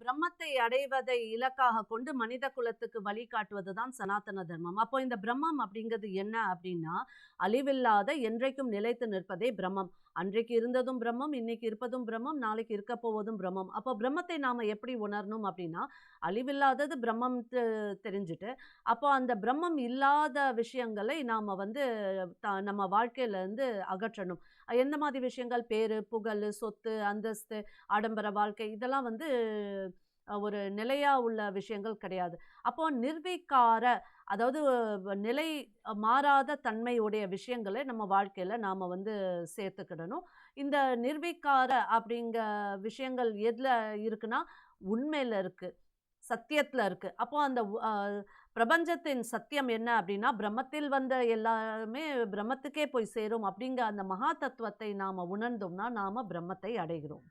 பிரம்மத்தை அடைவதை இலக்காக கொண்டு மனித குலத்துக்கு வழிகாட்டுவது தான் சனாதன தர்மம். அப்போ இந்த பிரம்மம் அப்படிங்கிறது என்ன அப்படின்னா அழிவில்லாத என்றைக்கும் நிலைத்து நிற்பதே பிரம்மம். அன்றைக்கு இருந்ததும் பிரம்மம் இன்னைக்கு இருப்பதும் பிரம்மம் நாளைக்கு இருக்க போவதும் பிரம்மம். அப்போ பிரம்மத்தை நாம் எப்படி உணரணும் அப்படின்னா அழிவில்லாதது பிரம்மம் தெரிஞ்சுட்டு அப்போ அந்த பிரம்மம் இல்லாத விஷயங்களை நாம் வந்து த நம்ம வாழ்க்கையிலேருந்து அகற்றணும். எந்த மாதிரி விஷயங்கள்? பேர் புகழ் சொத்து அந்தஸ்து ஆடம்பர வாழ்க்கை இதெல்லாம் வந்து ஒரு நிலையாக உள்ள விஷயங்கள் கிடையாது. அப்போ நிர்வீக்கார அதாவது நிலை மாறாத தன்மையுடைய விஷயங்களை நம்ம வாழ்க்கையில் நாம் வந்து சேர்த்துக்கிடணும். இந்த நிர்வீக்கார அப்படிங்க விஷயங்கள் எதில் இருக்குன்னா உண்மையில் இருக்குது சத்தியத்தில் இருக்குது அப்போ அந்த பிரபஞ்சத்தின் சத்தியம் என்ன அப்படின்னா பிரம்மத்தில் வந்த எல்லாமே பிரம்மத்துக்கே போய் சேரும் அப்படிங்கிற அந்த மகா தத்துவத்தை நாம் உணர்ந்தோம்னா நாம் பிரம்மத்தை அடைகிறோம்.